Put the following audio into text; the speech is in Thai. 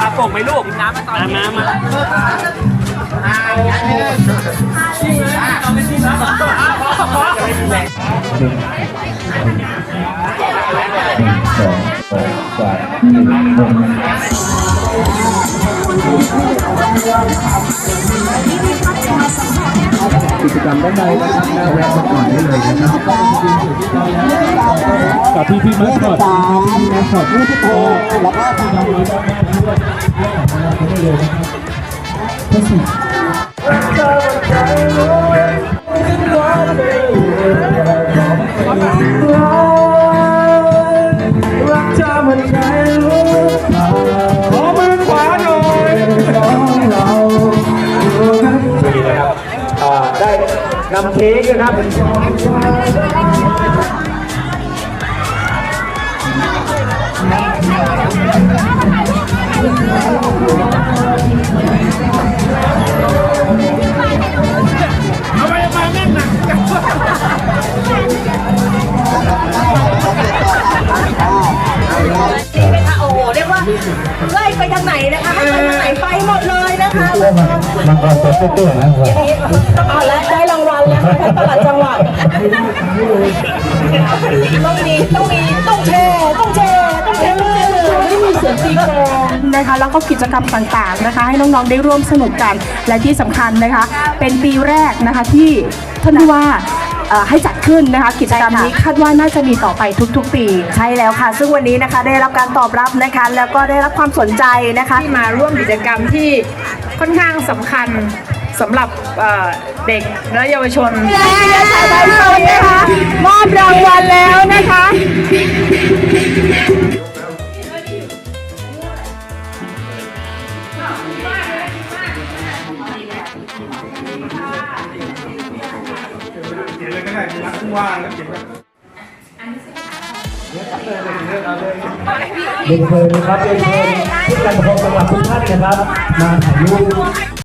ปลาโป่งไหมลูกน้ำมาตอนน้ำมาสองสองสามสี่หกกิจกรรมด้านในนะครับหน้าแวะมาก่อนได้เลยนะครับ กับพี่พี่มัสคอตพี่มัสคอตผู้ที่โตแล้วก็ทำงานได้เลยนะครับขอมือขวาหน่อยเราดีนะครับอ่าได้นำเค้กนะครับ ไล่ไปทางไหนนะคะไปทางไหนไปหมดเลยนะคะมันก็ตัวเตี้ยๆนะครัเอาและได้รางวัลแล้วนะคะตลาดจังหวัดต้องมีต้องมีต้องแชร์ต้องแชร์ต้องแชร์ไม่มีเสียงตีกลอง นะคะแล้วก็กิจกรรมต่างๆนะคะ ให้น้องๆได้ร่วมสนุกกันและที่สำคัญนะคะ เป็นปีแรกนะคะที่ท่านผู้ว่า เอ่อให้จัดขึ้นนะคะกิจกรรมนี้คาดว่าน่าจะมีต่อไปทุกๆ ปี ใช่แล้วค่ะ ซึ่งวันนี้นะคะได้รับการตอบรับนะคะ แล้วก็ได้รับความสนใจนะคะ ที่มาร่วมกิจกรรมที่ค่อนข้างสำคัญสำหรับเอ่อเด็กและเยาวชนและชายใบโซนนะคะมอบรางวัลแล้วนะคะ เรียนเชิญนะครับเรียนเชิญที่การปกครองจังหวัดทุกท่านนะครับ มาถ่ายรูป